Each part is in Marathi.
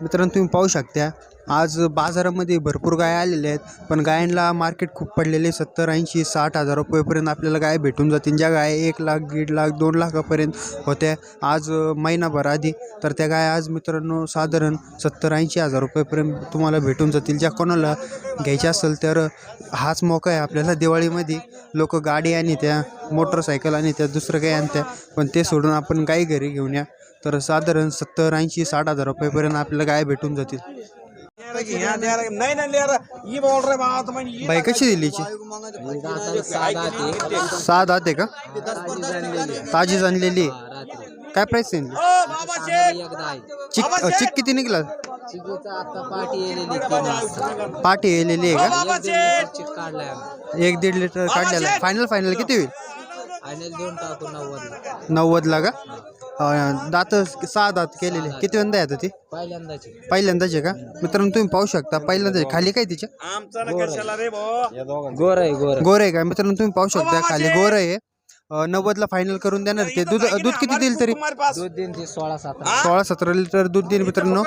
मित्रांनो तुम्ही पाहू शकता आज बाजारामध्ये भरपूर गाय आलेल्या आहेत पण गायांना मार्केट खूप पडलेले सत्तर ऐंशी साठ हजार रुपयेपर्यंत आपल्याला गाय भेटून जातील. ज्या गाय एक लाख दीड लाख दोन लाखापर्यंत होत्या आज महिनाभर आधी तर त्या गाय आज मित्रांनो साधारण सत्तर ऐंशी हजार रुपयेपर्यंत तुम्हाला भेटून जातील. ज्या कोणाला घ्यायच्या असेल तर हाच मोका आहे आपल्याला. दिवाळीमध्ये लोक गाडी आणि त्या मोटरसायकल आणि त्या दुसरं काही आणत्या पण ते सोडून आपण गाय घरी घेऊन या. तर साधारण सत्तर ऐंशी साठ हजार रुपयेपर्यंत आपल्याला गाय भेटून जातील. नहीं बोल बाई कशी दिली हिची? सहा दात आहे का? ताजीच आणलेली. आहे. काय प्राईस सांगितली चिक चिक किती निघला? पाठी येलेली आहे का? एक दीड लिटर काढलेला. फायनल फायनल किती होईल? फायनल देऊन टाकू नव्वदला. नव्वदला का? अं, दात सहा दात केलेले. किती वेंदा येतं ती? पहिल्यांदाची. पहिल्यांदाच आहे का? मित्रांनो तुम्ही पाहू शकता. पहिल्यांदाच खाली काय तिच्या? गोर आहे गोर गोर आहे का मित्रांनो तुम्ही पाहू शकता. खाली गोर आहे. अं, नव्वदला फायनल करून देणार ते दूध दूध किती देईल तरी? दूध दिन ती सोळा सतरा. सोळा सतरा लिटर दूध देईल मित्रांनो.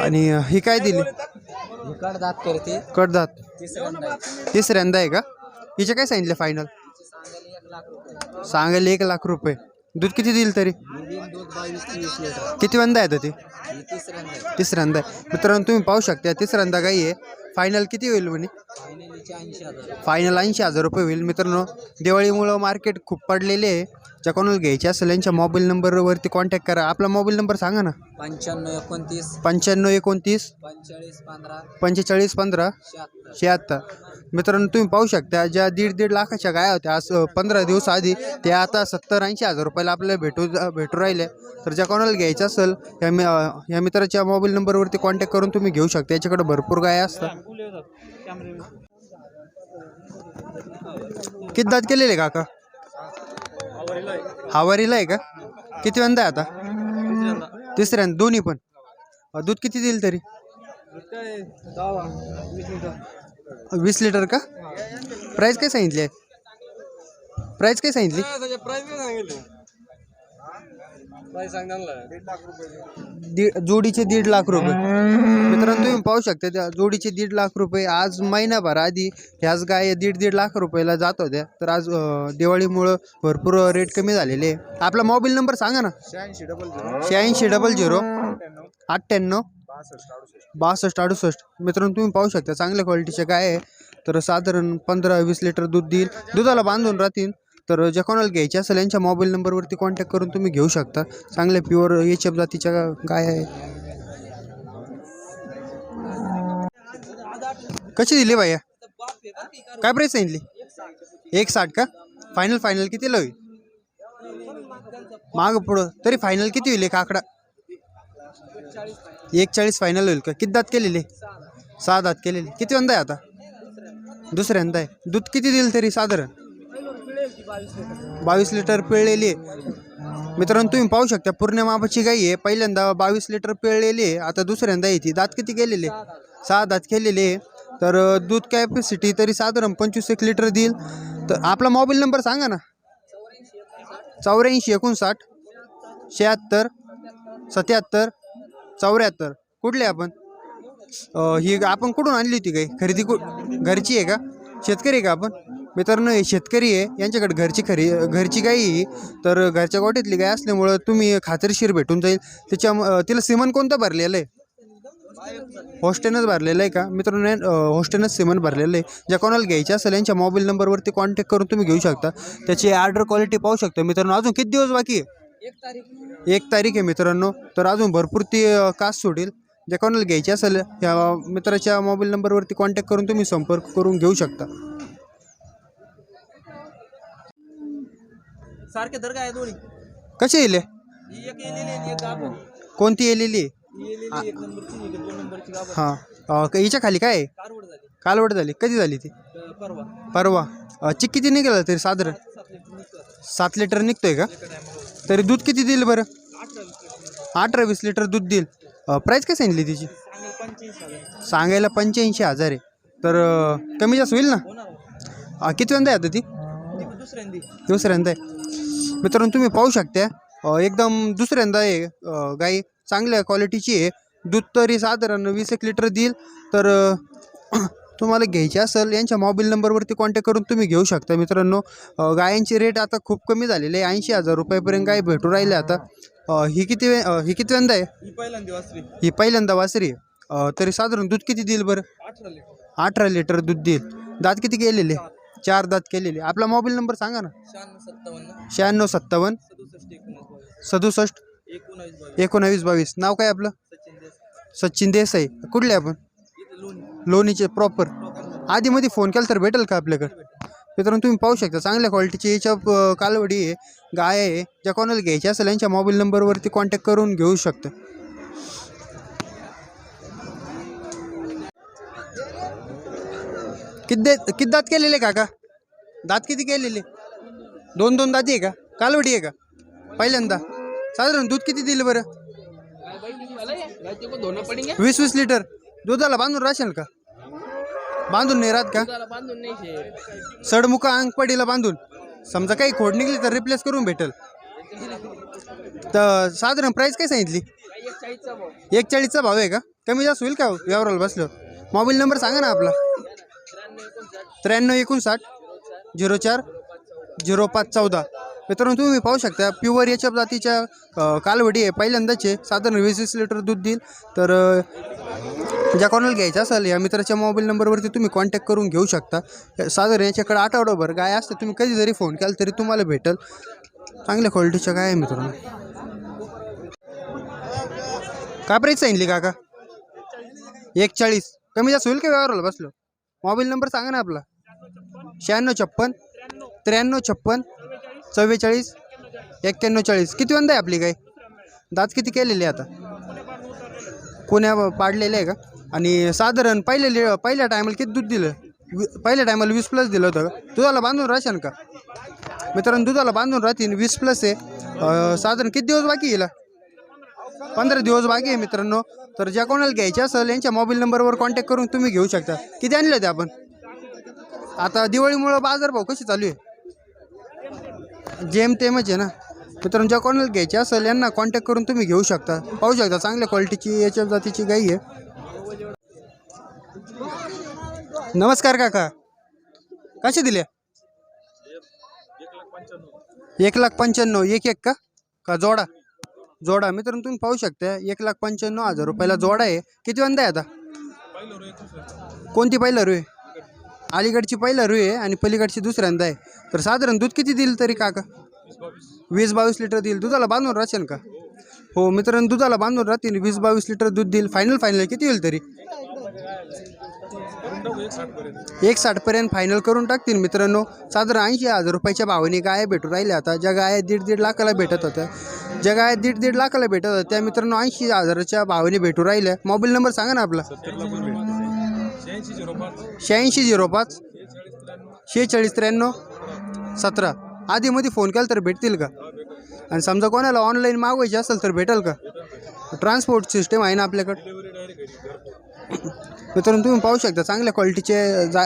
आणि अं, ही काय दिली? इकड दात करते. कडदात तिसऱ्यांदा तिसऱ्यांदा आहे का? हिचे काय सांगितलं फायनल सांगायला एक लाख रुपये. दूध किती देईल तरी? किती वेंदा येतं ते ही तिसऱ्यांदा आहे. तिसऱ्यांदा आहे. मित्रांनो तुम्ही पाहू शकता तिसऱ्यांदा गाई आहे. फायनल किती होईल म्हणे? फायनल ऐंशी हजार. रुपये होईल. मित्रांनो दिवाळीमुळं मार्केट खूप पडलेले आहे. ज्या कोणाला घ्यायचे असेल यांच्या मोबाईल नंबरवरती कॉन्टॅक्ट करा. आपला मोबाईल नंबर सांगा ना. पंच्याण्णव एकोणतीस. पंच्याण्णव एकोणतीस. पंचेचाळीस पंधरा. पंचेचाळीस पंधरा. शहात्तर. शहात्तर. मित्रांनो तुम्ही पाहू शकता ज्या दीड दीड लाखाच्या गाया होत्या आज पंधरा दिवस आधी त्या आता सत्तर ऐंशी हजार रुपयाला आपल्याला भेटू भेटू राहिले तर ज्या कोणाला घ्यायचं असेल या मी या मित्राच्या मोबाईल नंबरवरती कॉन्टॅक्ट करून तुम्ही घेऊ शकता. याच्याकडे भरपूर गाया असतात. किती दात केलेले काका? हावारीला आहे का? किती वंदा आहे आता? तिसऱ्यांदा दोन्ही पण. दूध किती देईल तरी? वीस लिटर का? प्राईस काय सांगितली आहे? प्राईस काय सांगितली? दीड जोडीचे दीड लाख रुपये. मित्रांनो तुम्ही पाहू शकता त्या जोडीचे दीड लाख रुपये आज महिनाभर आधी ह्याच गाय दीड दीड लाख रुपयाला जात होत्या. तर आज दिवाळीमुळं भरपूर रेट कमी झालेले. आहे आपला मोबाईल नंबर सांगा ना. शहाऐंशी डबल झिरो अठ्ठ्याण्णव. बासष्ट अडुसष्ट. मित्रांनो तुम्ही पाहू शकता चांगल्या क्वालिटीच्या गाय आहे. तर साधारण पंधरा वीस लिटर दूध देईल. दुधाला बांधून राहतील. तर ज्या कोणाला घ्यायचे असेल यांच्या मोबाईल नंबरवरती कॉन्टॅक्ट करून तुम्ही घेऊ शकता. चांगल्या प्युअर एच एफ जातीच्या गाय आहे. कशी दिली भैया काय प्राईस सांगितली? एक साठ का? फायनल फायनल कितीला होईल? माग पुढं. तरी फायनल किती होईल एक आकडा? एक चाळीस फायनल होईल का? किती दात केलेले? सहा दात केलेले. किती वंदा आहे आता? दुसऱ्यांदा आहे. दूध किती दिल तरी साधारण? बावीस लिटर पिळलेली आहे. मित्रांनो तुम्ही पाहू शकता पूर्ण मापाची गाई आहे. पहिल्यांदा बावीस लिटर पिळलेली आहे. आता दुसऱ्यांदा येते. दात किती केलेले सहा दात केलेले आहे. तर दूध कॅपॅसिटी तरी साधारण पंचवीस एक लिटर देईल. तर आपला मोबाईल नंबर सांगा ना. चौऱ्याऐंशी एकोणसाठ शहात्तर सत्याहत्तर चौऱ्याहत्तर. कुठले आपण? ही आपण कुठून आणली होती काही खरेदी कु घरची आहे का? शेतकरी आहे का आपण? मित्रांनो हे शेतकरी आहे. यांच्याकडे घरची खरी घरची गाई आहे. तर घरच्या गोठ्यातली गाय असल्यामुळं तुम्ही खात्रीशीर भेटून जाईल. त्याच्या तिला सिमन कोणतं भरलेलं आहे? हॉस्टेनच भरलेलं आहे का? मित्रांनो हॉस्टेनच सिमन भरलेलं आहे. ज्या कोणाला घ्यायचे असेल यांच्या मोबाईल नंबरवरती कॉन्टॅक्ट करून तुम्ही घेऊ शकता. त्याची ऑर्डर क्वालिटी पाहू शकता. मित्रांनो अजून किती दिवस बाकी आहे? एक तारीख आहे मित्रांनो. तर अजून भरपूर ती कास सोडेल. ज्या कोणाला घ्यायची असेल या मित्राच्या मोबाईल नंबरवरती कॉन्टॅक्ट करून तुम्ही संपर्क करून घेऊ शकता. सारखे दर काय दोन्ही. कसे येले? ही एक येलेली आहे, एक गाभण कोणती येलेली? ही येलेली एक नंबरची एक दोन नंबरची गाभण. हां. अ, क- हिच्या खाली काय? आहे कारवड झाली. कालवड झाली. कधी झाली ती? तर परवा. परवा. अ, चिक किती निघाला तरी साधारण? सात लिटर निघतं सात लिटर निघतोय का? एका टायमाला तरी दूध किती देईल बरं? अठरा वीस लिटर अठरा वीस लिटर दूध देईल. प्राईस काय सांगितली तिची? सांगेल पंच्याऐंशी हजार सांगायला पंच्याऐंशी हजार आहे. तर अ, कमी जास्त होईल ना? होणार अ, किती वेंदा आहे आता ती? दुसऱ्यांदी. दुसऱ्यांदा आहे. मित्रांनो तुम्ही पाहू शकता अ, एकदम दुसऱ्यांदा आहे. अ, गाई चांगल्या क्वालिटीची आहे. दूध तरी साधारण वीस एक लिटर देईल. तर अ, तुम्हाला घ्यायची असेल यांच्या मोबाईल नंबरवरती कॉन्टॅक्ट करून तुम्ही घेऊ शकता मित्रांनो. अ, गायांचे रेट आता खूप कमी झालेले आहे. ऐंशी हजार रुपयापर्यंत गाय भेटू राहिले आता. अ, ही किती वे- अ, ही किती वेंदा आहे? ही पहिल्यांदा वासरी. ही पहिल्यांदा वासरी आहे. अ, तरी साधारण दूध किती देईल बरं? अठरा लिटर अठरा लिटर दूध देईल. दात किती केलेले चार दात केलेले. आपला मोबाईल नंबर सांगा ना. शहाण्णव सत्तावन्न. शहाण्णव सत्तावन्न. सदुसष्ट एकोणीस बावीस. सदुसष्ट. एकोणावीस बावीस. एकोणावीस बावीस. नाव काय आपलं? सचिन देस सचिन देसाई. कुठले आपण? इथं लोणी. लोणीचे प्रॉपर आधीमध्ये फोन केला तर भेटेल का आपल्याकडे? मित्रांनो तुम्ही पाहू शकता. चांगल्या क्वालिटीची याच्या अ, कालवडी आहे गाय आहे. ज्या कोणाला घ्यायची असेल यांच्या मोबाईल नंबरवरती कॉन्टॅक्ट करून घेऊ शकता. किती किती दात केलेले काका? दात किती केलेले? दोन दोन दाती आहे का? कालवडी आहे का? पहिल्यांदा. साधारण दूध किती दिलं बरं? वीस वीस लिटर. दुधाला बांधून राहशाल का? बांधून नाही राहत का? सडमुखा अंगपडीला बांधून. समजा काही खोड निघली तर रिप्लेस करून भेटेल. तर साधारण प्राईस काय सांगितली? एक चाळीसचा भाव आहे का? कमी जास्त होईल का व्यवहाराला बसलो मोबाईल नंबर सांगा ना आपला. त्र्याण्णव एकोणसाठ झिरो चार झिरो पाच चौदा. मित्रांनो तुम्ही पाहू शकता प्युअर याच्या जातीच्या कालवडी आहे. पहिल्यांदाचे साधारण वीस वीस लिटर दूध देईल. तर ज्या कोणाला घ्यायचं असेल या मित्राच्या मोबाईल नंबरवरती तुम्ही कॉन्टॅक्ट करून घेऊ शकता. साधारण याच्याकडे आठवडाभर गाय असते तुम्ही कधी जरी फोन केला तरी तुम्हाला भेटेल. चांगल्या क्वालिटीच्या गाय आहे मित्रांनो. काय प्राईस सांगितली काका? एक चाळीस कमी जास्त होईल का व्यवहाराला बसलो? मोबाईल नंबर सांगा ना आपला. शहाण्णव छप्पन त्र्याण्णव छप्पन चव्वेचाळीस एक्क्याण्णव चाळीस. किती वंदा आहे आपली काय दात किती केलेली आहे आता? कोण्या पाडलेले आहे का? आणि साधारण पहिले लि- पहिल्या टायमाला किती दूध दिलं? वि- पहिल्या टायमाला वीस प्लस दिलं होतं का? दुधाला बांधून राहशान का? मित्रांनो दुधाला बांधून राहतील वीस प्लस आहे. साधारण किती दिवस बाकी येईल पंधरा दिवस बाकी आहे मित्रांनो. तर ज्या कोणाला घ्यायचे असेल यांच्या मोबाईल नंबरवर कॉन्टॅक्ट करून तुम्ही घेऊ शकता. किती आणले होते आपण? आता दिवाळीमुळं बाजारभाव कशी चालू आहे? जेम तेमच आहे ना? मित्रांनो ज्या कोणाला घ्यायचे असेल यांना कॉन्टॅक्ट करून तुम्ही घेऊ शकता. पाहू शकता चांगल्या क्वालिटीची याच्या जातीची गाई आहे. नमस्कार काका. कसे दिले एक लाख पंच्याण्णव एक एक का? का जोडा? जोडा मित्रांनो तुम्ही पाहू शकता एक लाख पंच्याण्णव हजार रुपयाला जोडा आहे. किती वंदा आहे आता? कोणती पहिला आहे अलीकडची पहिला रुई आहे आणि पलीकडची दुसऱ्यांदा आहे. तर साधारण दूध किती देईल तरी काका? वीस बावीस लिटर देईल. दुधाला बांधून राहशील का? हो मित्रांनो दुधाला बांधून राहतील. वीस बावीस लिटर दूध देईल. फायनल फायनल किती होईल तरी? एक साठपर्यंत फायनल करून टाकतील मित्रांनो. साधारण ऐंशी हजार रुपयाच्या भावाने गाय भेटू राहिल्या आता. ज्या गाय दीड दीड लाखाला भेटत होत्या. ज्या गाय दीड दीड लाखाला भेटत त्या मित्रांनो ऐंशी हजाराच्या भावाने भेटू राहिल्या मोबाईल नंबर सांगा ना आपला. शहाऐंशी झिरो पाच शेहेचाळीस त्र्याण्णव सतरा. आधीमध्ये फोन केला तर भेटतील का? आणि समजा कोणाला ऑनलाईन मागवायचे असेल तर भेटेल का? ट्रान्सपोर्ट सिस्टम आहे ना आपल्याकडं. मित्रांनो तुम्ही पाहू शकता चांगल्या क्वालिटीचे जा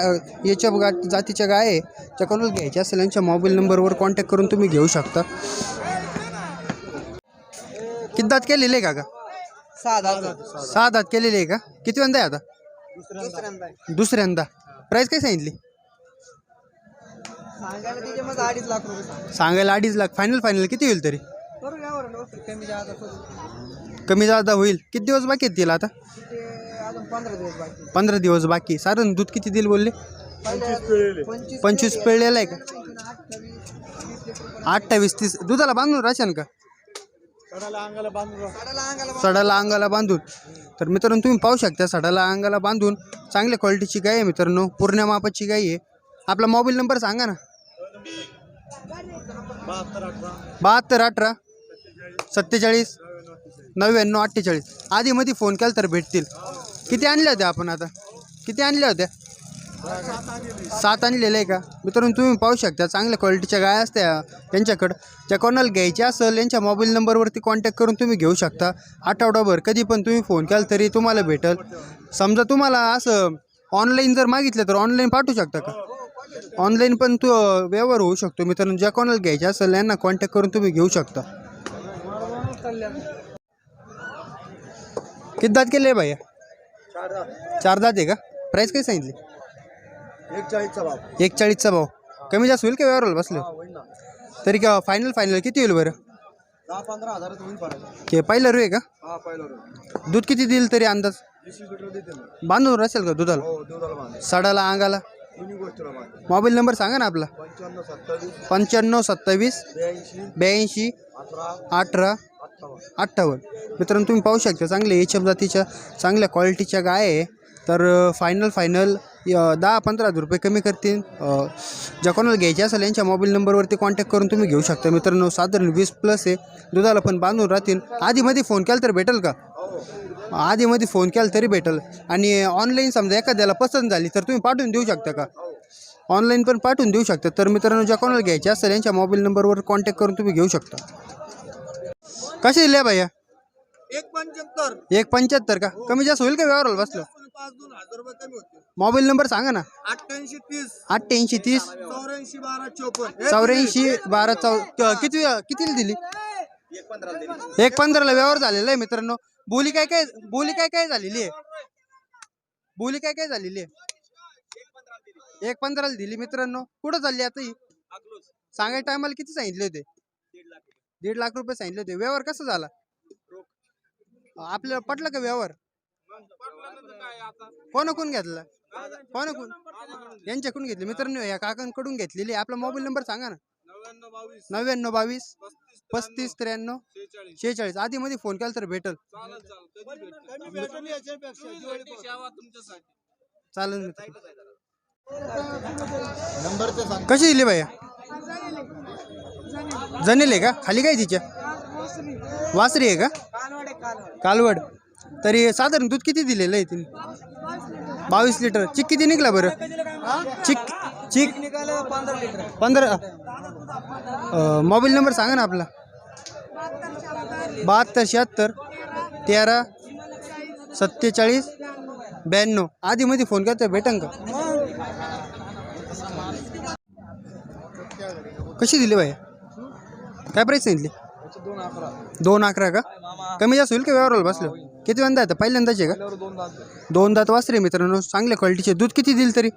याच्या गा जातीच्या गाय आहे. त्या कोणाला घ्यायच्या असेल यांच्या मोबाईल नंबरवर कॉन्टॅक्ट करून तुम्ही घेऊ शकता. किती दात केलेले आहे का का सहा दहा सहा दात केलेले आहे का? किती वंदा आहे आता? दुसऱ्यांदा. दुसऱ्यांदा प्राईस काय सांगितली? सांगायला अडीच लाख रुपये सांग. सांगायला अडीच लाख. फायनल फायनल किती होईल तरी? करू यावर ना कमी जादा करू. कमी जादा होईल. किती दिवस बाकी आहेत तिला आता? ते अजून पंधरा दिवस बाकी पंधरा दिवस बाकी. साधारण दूध किती देईल बोलले? पंचवीस पंचवीस पिळलेलं. आहे का? अठ्ठावीस तीस दुधाला बांधून राहशान का? साडाला अंगाला बांधून सडाला अंगाला बांधून. तर मित्रांनो तुम्ही पाहू शकता सडाला अंगाला बांधून चांगल्या क्वालिटीची गाय आहे मित्रांनो. पूर्ण मापाची गाय आहे. आपला मोबाईल नंबर सांगा ना. बहात्तर अठरा. सत्तेचाळीस नव्याण्णव अठ्ठेचाळीस. आधीमध्ये फोन केला तर भेटतील. किती आणल्या होत्या आपण आता? किती आणल्या होत्या? सात आणलेलं आहे का? मित्रांनो तुम्ही पाहू शकता चांगल्या क्वालिटीच्या गाय असत्या यांच्याकडं. ज्या कोणाला घ्यायच्या असेल यांच्या मोबाईल नंबरवरती कॉन्टॅक्ट करून तुम्ही घेऊ शकता. आठवडाभर कधी पण तुम्ही फोन केला तरी तुम्हाला भेटेल. समजा तुम्हाला असं ऑनलाईन जर मागितलं तर ऑनलाईन पाठवू शकता का? ऑनलाईन पण तो व्यवहार होऊ शकतो. मित्रांनो ज्या कोणाला घ्यायच्या असेल यांना कॉन्टॅक्ट करून तुम्ही घेऊ शकता. किती दात केले भैया चार चार दात आहे का? प्राईस काय सांगितली? एक चाळीसचा भाव. एक चाळीसचा भाव. कमी जास्त होईल का व्यवहाराला बसलं? हा, होईल ना. तरी का फायनल फायनल किती होईल बरं? दहा पंधरा हजारात होईल परत ते पहिलं रू आहे का? हा पहिला दूध किती देईल तरी अंदाज? वीस लिटर देते ना. बांधून असेल का दुधाला? हो दुधाला बांध सडाला अंगाला? दोन्ही गोष्टीला बांध मोबाईल नंबर सांगा ना आपला. पंच्याण्णव सत्तावीस. पंच्याण्णव सत्तावीस. ब्याऐंशी. ब्याऐंशी. अठरा. अठरा. अठ्ठावन्न. अठ्ठावन्न. मित्रांनो तुम्ही पाहू शकता चांगले एच एफ जातीच्या चांगल्या क्वालिटीच्या गाय आहे. तर फायनल फायनल दहा पंधरा हजार रुपये कमी करतील. ज्या कोणाला घ्यायचे असेल यांच्या मोबाईल नंबरवरती कॉन्टॅक्ट करून तुम्ही घेऊ शकता. मित्रांनो साधारण वीस प्लस आहे. दुधाला पण बांधून राहतील. आधीमध्ये फोन केला तर भेटेल का? आधीमध्ये फोन केला तरी भेटेल. आणि ऑनलाईन समजा एखाद्याला पसंत झाली तर तुम्ही पाठवून देऊ शकता का? ऑनलाईन पण पाठवून देऊ शकता. तर मित्रांनो ज्या कोणाला घ्यायचे असेल यांच्या मोबाईल नंबरवर कॉन्टॅक्ट करून तुम्ही घेऊ शकता. कसे दिले भैया? एक पंच्याहत्तर. एक पंच्याहत्तर का? कमी जास्त होईल का व्यवहाराला बसलं? पाच दोन हजार रुपये कमी होते मोबाईल नंबर सांगा ना. अठ्ठ्याऐंशी तीस. अठ्ठ्याऐंशी तीस. चौऱ्याऐंशी बारा चोपन्न. चौऱ्याऐंशी बारा चौ किती कितीला दिली? एक पंधराला व्यवहार झालेला आहे मित्रांनो. बोली काय काय बोली काय काय झालेली आहे? बोली काय काय झालेली आहे? एक पंधराला दिली मित्रांनो. कुठं चालली आता ही? सांगायच्या टायमाला किती सांगितले होते? दीड लाख रुपये सांगितले होते. व्यवहार कसा झाला? आपल्याला पटलं का व्यवहार? कोणाकडून घेतला? कोणाकडून? यांच्याकडून घेतले. मित्रांनो या काकांकडून घेतलेली. आपला मोबाईल नंबर सांगा ना. नव्याण्णव बावीस. पस्तीस त्र्याण्णव. शेहेचाळीस. आधी मध्ये फोन केला तर भेटल. चालेल मित्र. कशी दिली भैया? जनेल आहे का? खाली काय तिच्या? वासरी. आहे का? कालवड. तरी साधारण दूध किती दिलेलं आहे तिने? बावीस लिटर. चिक किती निघला बरं? चिक चिक निघालं पंधरा मोबाईल नंबर सांगा ना आपला. बहात्तर शहात्तर तेरा सत्तेचाळीस ब्याण्णव. आधीमध्ये फोन करता भेटन का? कशी दिली बाई? काय प्राईस सांगितली? दोन अकरा दोन अकरा का? कमी जास्त होईल का व्यवहाराला बसलं? किती वंदा आहे पहिल्यांदाचे का? दोन दात वासरे मित्रांनो. चांगल्या क्वालिटीचे. दूध किती देईल तरी?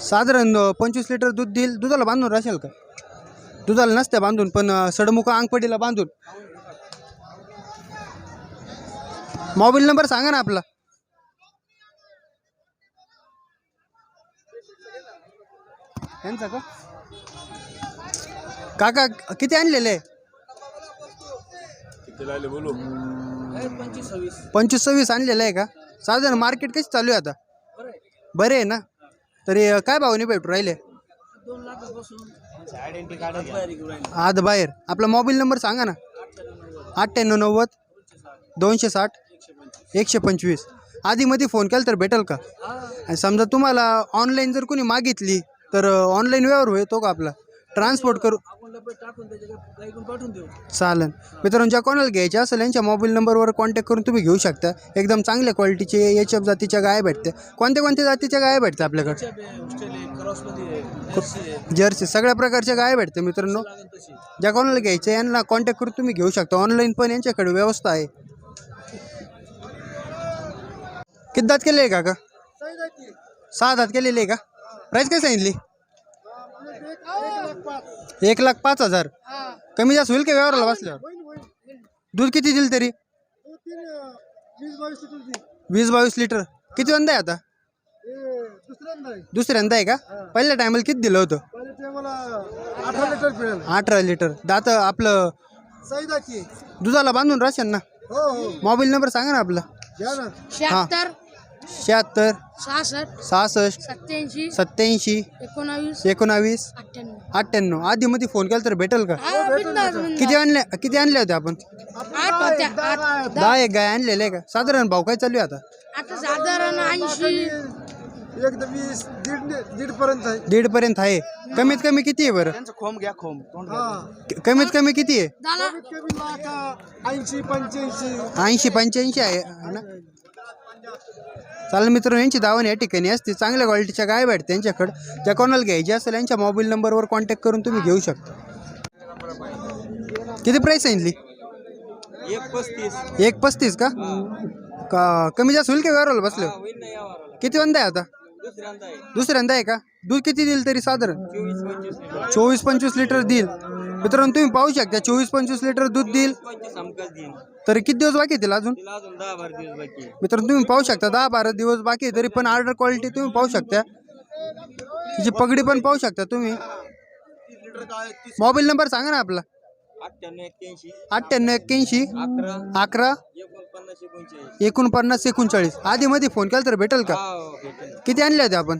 साधारण पंचवीस लिटर दूध देईल. दुधाला बांधून राहशाल का? दुधाला नसत्या बांधून पण सडमुख अंगपडीला बांधून. मोबाईल नंबर सांगा ना आपला. यांचा का? काका किती आणलेले? पंचवीस सव्वीस आणलेलं आहे का? साधारण मार्केट कशी चालू आहे आता? बरे आहे ना? तरी काय भावने भेटू राहिले? आध बाहेर. आपला मोबाईल नंबर सांगा ना. अठ्ठ्याण्णव नव्वद दोनशे साठ एकशे पंचवीस. आधीमध्ये फोन केला तर भेटेल का? आणि समजा तुम्हाला ऑनलाईन जर कोणी मागितली तर ऑनलाईन व्यवहार होतो का आपला? ट्रान्सपोर्ट करू चालेल. मित्रांनो ज्या कोणाला घ्यायच्या असेल यांच्या मोबाईल नंबरवर कॉन्टॅक्ट करून तुम्ही घेऊ शकता. एकदम चांगल्या क्वालिटीचे एच एफ जातीच्या गाय भेटते. कोणत्या कोणत्या जातीच्या गाय भेटते आपल्याकडे? जर्सी सगळ्या प्रकारच्या गाय भेटते मित्रांनो. ज्या कोणाला घ्यायच्या यांना कॉन्टॅक्ट करून तुम्ही घेऊ शकता. ऑनलाईन पण यांच्याकडे व्यवस्था आहे. किती दात केले आहे काका? सहा दात केलेले आहे का? प्राईस काय सांगितली? एक लाख पाच हजार. कमी जास्त होईल का व्यवहाराला बसल्यावर? दूध किती दिल तरी? वीस बावीस लिटर. किती वंदा आहे आता? दुसऱ्यांदा आहे का? पहिल्या टायमाला किती दिलं होतं? अठरा लिटर. पिळेल अठरा लिटर दात आपलं दुधाला बांधून राहशाल ना? हो हो. मोबाईल नंबर सांगा ना आपला. घ्या ना. शहात्तर शहात्तर सहासष्ट सहासष्ट सत्याऐंशी सत्याऐंशी एकोणावीस एकोणावीस अठ्ठ्याण्णव. अठ्ठ्याण्णव. आधीमध्ये फोन केला तर भेटेल का? हा. किती आणले किती आणले होते आपण? आठ होत्या आठ. दहा एक गाय आणलेले आहे का? साधारण भाव काय चालू आहे आता? आता साधारण ऐंशी. वीस दीड दीड पर्यंत आहे. दीड पर्यंत आहे. कमीत कमी किती आहे बरं? त्यांचं खोम घ्या खोम. हा. क- कमीत कमी किती आहे? झाला कमी लाख ऐंशी पंच्याऐंशी. ऐंशी पंच्याऐंशी आहे ना? चालेल मित्रांनो यांची दावण या ठिकाणी असते. चांगल्या क्वालिटीच्या गाय भेटते त्यांच्याकडं. ज्या कोणाला घ्यायची असेल यांच्या मोबाईल नंबरवर कॉन्टॅक्ट करून तुम्ही घेऊ शकता. किती प्राईस सांगितली एक पस्तीस. एक पस्तीस का? का कमी जास्त होईल का व्यवहाराला बसलो किती वंदा आहे आता? दुसऱ्यांदा आहे. का? दूध किती देईल तरी साधारण? चोवीस पंचवीस लिटर. चोवीस पंचवीस लिटर देईल. मित्रांनो तुम्ही पाहू शकता चोवीस पंचवीस लिटर दूध देईल. तरी किती दिवस बाकी येतील अजून. मित्रांनो तुम्ही पाहू शकता दहा बारा दिवस बाकी आहे तरी पण ऑर्डर क्वालिटी तुम्ही पाहू शकता. तिची पगडी पण पाहू शकता तुम्ही. मोबाईल नंबर सांगा ना आपला. अठ्ठ्याण्णव एक्क्याऐंशी अकरा एकोणपन्नास एकोणचाळीस. आधी मध्ये फोन केला तर भेटेल का? हा भेटेल. किती आणले होते आपण?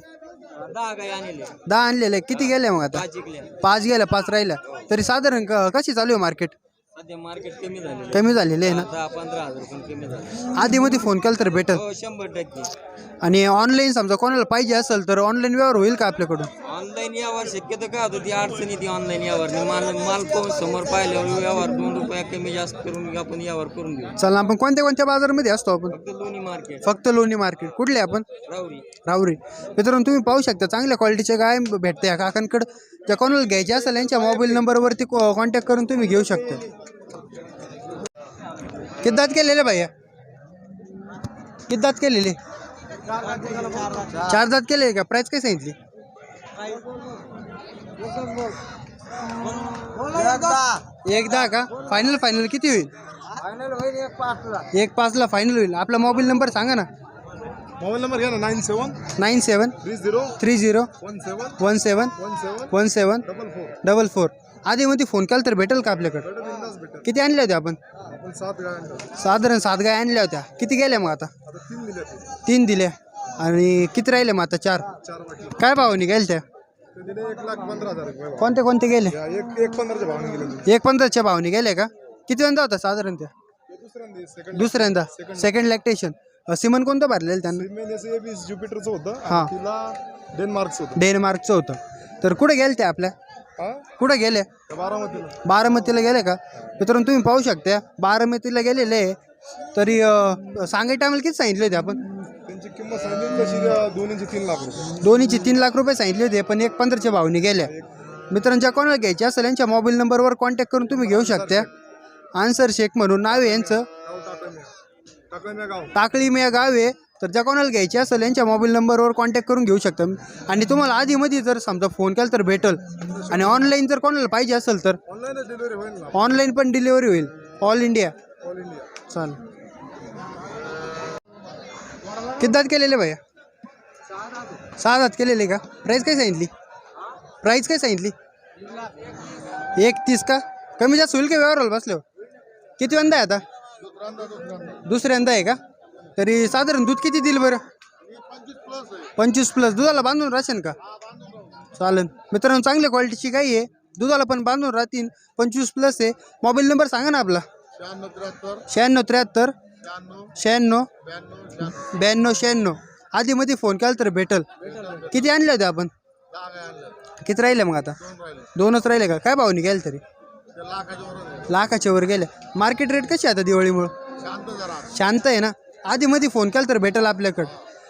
दहा गाय आणले दहा आणलेले. किती गेले मग आता? पाच जिंकल्या पाच गेल्या पाच राहिल्या तरी साधारण क- कशी चालू आहे मार्केट सध्या मार्केट कमी झाले कमी झालेले आहे ना? दहा पंधरा हजार पण कमी झाले. आधी मध्ये फोन केला तर भेटेल हो शंभर टक्के. आणि ऑनलाईन समजा कोणाला पाहिजे असेल तर ऑनलाईन व्यवहार होईल का आपल्याकडून? ऑनलाईन यावर शक्यतो काय होतं ती अडचणी ती ऑनलाईन यावर माल माल पाहून समोर पाहिल्यावर यावर दोन रुपया कमी जास्त करून आपण यावर करून देऊ चला आपण कोणत्या कोणत्या बाजारामध्ये असतो आपण? फक्त लोणी मार्केट फक्त लोणी मार्केट कुठले आपण? राहुरी. राहुरी. मित्रांनो तुम्ही पाहू शकता चांगल्या क्वालिटीचे गाय भेटते या काकांकडे. त्या कोणाला घ्यायचे असेल यांच्या मोबाईल नंबरवरती कॉन्टॅक्ट करून तुम्ही घेऊ शकता. किती दात केलेले भैया? किती दात केलेले? चार दात केले का? प्राइस काय सांगितली? एक दहा का? फायनल फायनल किती होईल? फायनल होईल एक पाचला. एक पाचला फायनल होईल. आपला मोबाईल नंबर सांगा ना. मोबाईल नंबर घ्या ना nine seven nine seven three zero three zero one seven one seven one seven one seven double four double four आधीमध्ये phone केला तर भेटेल का आपल्याकडे? किती आणल्या होत्या आपण. साधारण सात गाय आणल्या होत्या. किती गेल्या मग आता? तीन दिल्या. आणि किती राहिले मग आता चार? चार काय भाव निघाल त्या एक लाख पंधरा हजार रुपये भाव. कोणते कोणते गेले? या एक एक पंधराच्या भावाने गेले ते. एक पंधराच्या भावने गेले का? किती वंदा होता साधारण त्या? ते दुसऱ्यांदा. सेकंड दुसऱ्यांदा सेकंड लॅक्टेशन सिमन कोणतं भरलेलं त्यांना? महिन्याचं ज्युपिटरचं होतं हा. आणि तिला डेन्मार्कचं होतं. डेनमार्कचं होतं तर कुठे गेले ते आपल्या? हा कुठे गेले? त्या बारामतीला बारामतीला गेले का? मित्रांनो तुम्ही पाहू शकता बारामतीला गेलेले. तरी अं, सांगायच्या टायमाला किती सांगितले होते आपण? किंमत सांगितली तशी अं, दोन्हीची तीन लाख रुपये. दोन्हीचे तीन लाख रुपये सांगितले होते पण एक पंधराच्या भावने गेल्या. मित्रांच्या कोणाला घ्यायचे असेल यांच्या मोबाईल नंबरवर कॉन्टॅक्ट करून तुम्ही घेऊ शकता. आन्सर शेख म्हणून नाव आहे यांचं. टाकळी मे गाव आहे. तर ज्या कोणाला घ्यायचे असेल यांच्या मोबाईल नंबरवर कॉन्टॅक्ट करून घेऊ शकता. आणि तुम्हाला आधीमध्ये जर समजा फोन केला तर भेटल. आणि ऑनलाईन जर कोणाला पाहिजे असेल तर. ऑनलाईन पण डिलिव्हरी होईल. ऑल इंडिया ऑल इंडिया चाल किती दात केलेले भैया? सहा दात केलेले का? प्राईस काय सांगितली? प्राईस काय सांगितली? एक तीस का? कमी जास्त होईल का व्यवहाराला बसल्यावर? किती वंदा आहे आता? दुसऱ्यांदा आहे का? तरी साधारण दूध किती दिल बरं? पंचवीस प्लस दुधाला बांधून राहशील का? चालेल मित्रांनो चांगल्या क्वालिटीची गाई आहे. दुधाला पण बांधून राहतील. पंचवीस प्लस आहे. मोबाईल नंबर सांगा ना आपला. शहाण्णव त्र्याहत्तर. शहाण्णव. शहाण्णव ब्याण्णव शहाण्णव. आधीमध्ये फोन केला तर भेटल. किती आणले होते आपण? किती राहिले मग आता? दोनच राहिले का? काय भाव गेले तरी? लाखाच्या वर गेले. मार्केट रेट कशी आहे आता दिवाळीमुळं? शांत आहे ना? आधीमध्ये फोन केला तर भेटेल आपल्याकडं.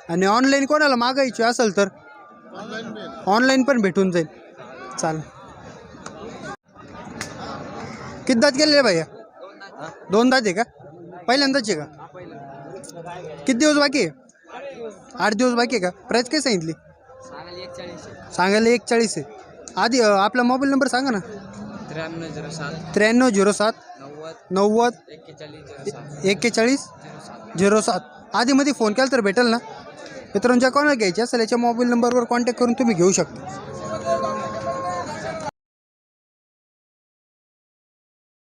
आणि ऑनलाईन कोणाला मागायची असेल तर? ऑनलाईन पण भेटून जाईल. चालेल. किती दात गेले भैया? दोन दात आहे का? पहिल्यांदाच आहे का? किती दिवस बाकी आहे? आठ दिवस बाकी आहे का? प्राईस काय सांगितली? सांगायला एक चाळीस आहे. आधी अं, आपला मोबाईल नंबर सांगा ना. त्र्याण्णव झिरो सात. त्र्याण्णव झिरो सात. नव्वद. नव्वद. एक्केचाळीस झिरो सात. एक्केचाळीस. झिरो सात. आधीमध्ये फोन केला तर भेटेल ना? मित्रांच्या कोणाला घ्यायचे असेल याच्या मोबाईल नंबरवर कॉन्टॅक्ट करून तुम्ही घेऊ शकता.